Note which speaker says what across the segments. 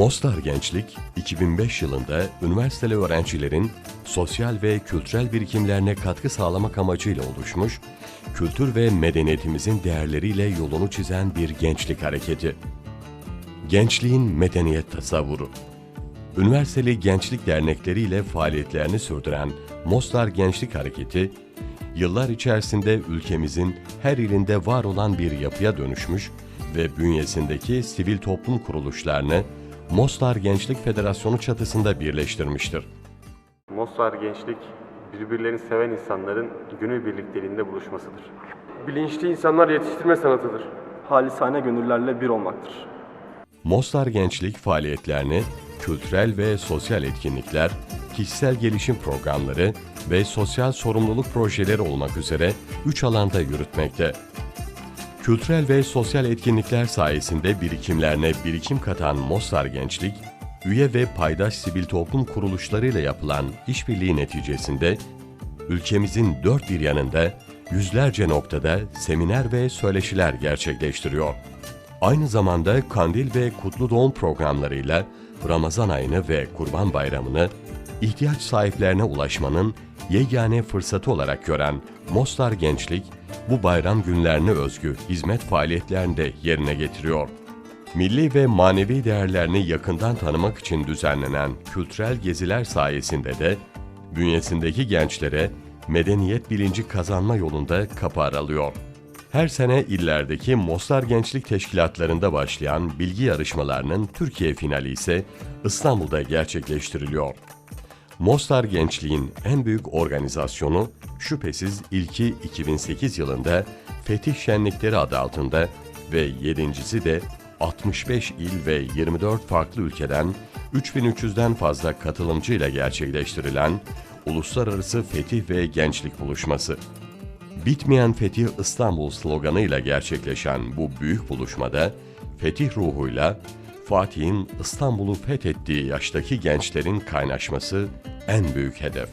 Speaker 1: Mostar Gençlik, 2005 yılında üniversiteli öğrencilerin sosyal ve kültürel birikimlerine katkı sağlamak amacıyla oluşmuş, kültür ve medeniyetimizin değerleriyle yolunu çizen bir gençlik hareketi. Gençliğin medeniyet tasavvuru. Üniversiteli gençlik dernekleri ile faaliyetlerini sürdüren Mostar Gençlik Hareketi, yıllar içerisinde ülkemizin her ilinde var olan bir yapıya dönüşmüş ve bünyesindeki sivil toplum kuruluşlarını Mostar Gençlik Federasyonu çatısında birleştirmiştir.
Speaker 2: Mostar Gençlik, birbirlerini seven insanların gönül birlikteliğinde buluşmasıdır.
Speaker 3: Bilinçli insanlar yetiştirme sanatıdır.
Speaker 4: halisane gönüllerle bir olmaktır.
Speaker 1: Mostar Gençlik faaliyetlerini kültürel ve sosyal etkinlikler, kişisel gelişim programları ve sosyal sorumluluk projeleri olmak üzere üç alanda yürütmekte. Kültürel ve sosyal etkinlikler sayesinde birikimlerine birikim katan Mostar Gençlik, üye ve paydaş sivil toplum kuruluşlarıyla yapılan işbirliği neticesinde ülkemizin dört bir yanında yüzlerce noktada seminer ve söyleşiler gerçekleştiriyor. Aynı zamanda kandil ve kutlu doğum programlarıyla Ramazan ayını ve Kurban Bayramı'nı ihtiyaç sahiplerine ulaşmanın yegane fırsatı olarak gören Mostar Gençlik, bu bayram günlerine özgü hizmet faaliyetlerini de yerine getiriyor. Milli ve manevi değerlerini yakından tanımak için düzenlenen kültürel geziler sayesinde de bünyesindeki gençlere medeniyet bilinci kazanma yolunda kapı aralıyor. Her sene illerdeki Mostar Gençlik Teşkilatlarında başlayan bilgi yarışmalarının Türkiye finali ise İstanbul'da gerçekleştiriliyor. Mostar Gençliğin en büyük organizasyonu şüphesiz ilki 2008 yılında Fetih Şenlikleri adı altında ve yedincisi de 65 il ve 24 farklı ülkeden 3300'den fazla katılımcıyla gerçekleştirilen Uluslararası Fetih ve Gençlik Buluşması. Bitmeyen Fetih İstanbul sloganıyla gerçekleşen bu büyük buluşmada fetih ruhuyla Fatih'in İstanbul'u fethettiği yaştaki gençlerin kaynaşması en büyük hedef.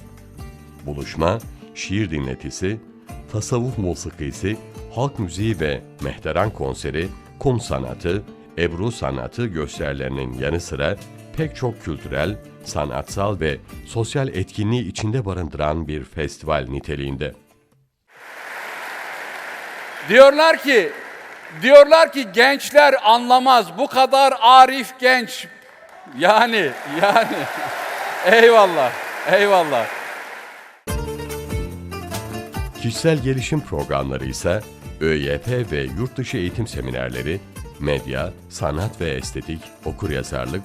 Speaker 1: Buluşma, şiir dinletisi, tasavvuf musikisi, halk müziği ve mehteran konseri, kum sanatı, ebru sanatı gösterilerinin yanı sıra pek çok kültürel, sanatsal ve sosyal etkinliği içinde barındıran bir festival niteliğinde.
Speaker 5: Diyorlar ki diyorlar ki gençler anlamaz. Bu kadar arif genç. Yani yani eyvallah. Eyvallah.
Speaker 1: Kişisel gelişim programları ise ÖYP ve yurt dışı eğitim seminerleri, medya, sanat ve estetik, okuryazarlık,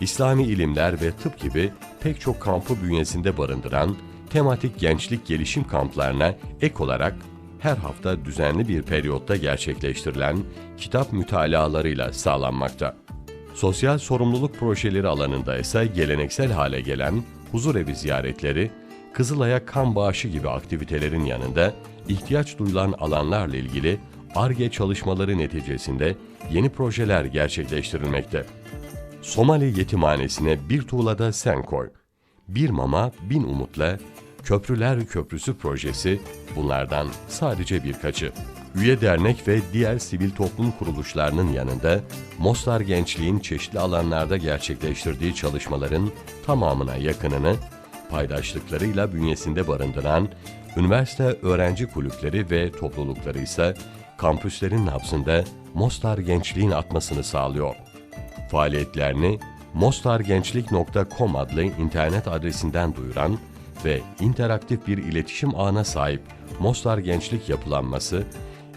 Speaker 1: İslami ilimler ve tıp gibi pek çok kampı bünyesinde barındıran tematik gençlik gelişim kamplarına ek olarak her hafta düzenli bir periyotta gerçekleştirilen kitap mütalalarıyla sağlanmakta. Sosyal sorumluluk projeleri alanında ise geleneksel hale gelen huzurevi ziyaretleri, Kızılay'a kan bağışı gibi aktivitelerin yanında ihtiyaç duyulan alanlarla ilgili ARGE çalışmaları neticesinde yeni projeler gerçekleştirilmekte. Somali Yetimhanesi'ne bir tuğlada sen koy. Bir mama bin umutla Köprüler Köprüsü projesi bunlardan sadece birkaçı. Üye dernek ve diğer sivil toplum kuruluşlarının yanında Mostar Gençliğin çeşitli alanlarda gerçekleştirdiği çalışmaların tamamına yakınını paydaşlıklarıyla bünyesinde barındıran üniversite öğrenci kulüpleri ve toplulukları ise kampüslerin nabzında Mostar Gençliğin atmasını sağlıyor. Faaliyetlerini mostargençlik.com adlı internet adresinden duyuran ve interaktif bir iletişim ağına sahip Mostar Gençlik yapılanması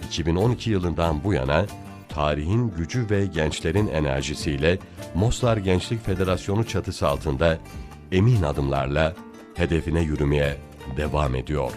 Speaker 1: 2012 yılından bu yana tarihin gücü ve gençlerin enerjisiyle Mostar Gençlik Federasyonu çatısı altında emin adımlarla hedefine yürümeye devam ediyor.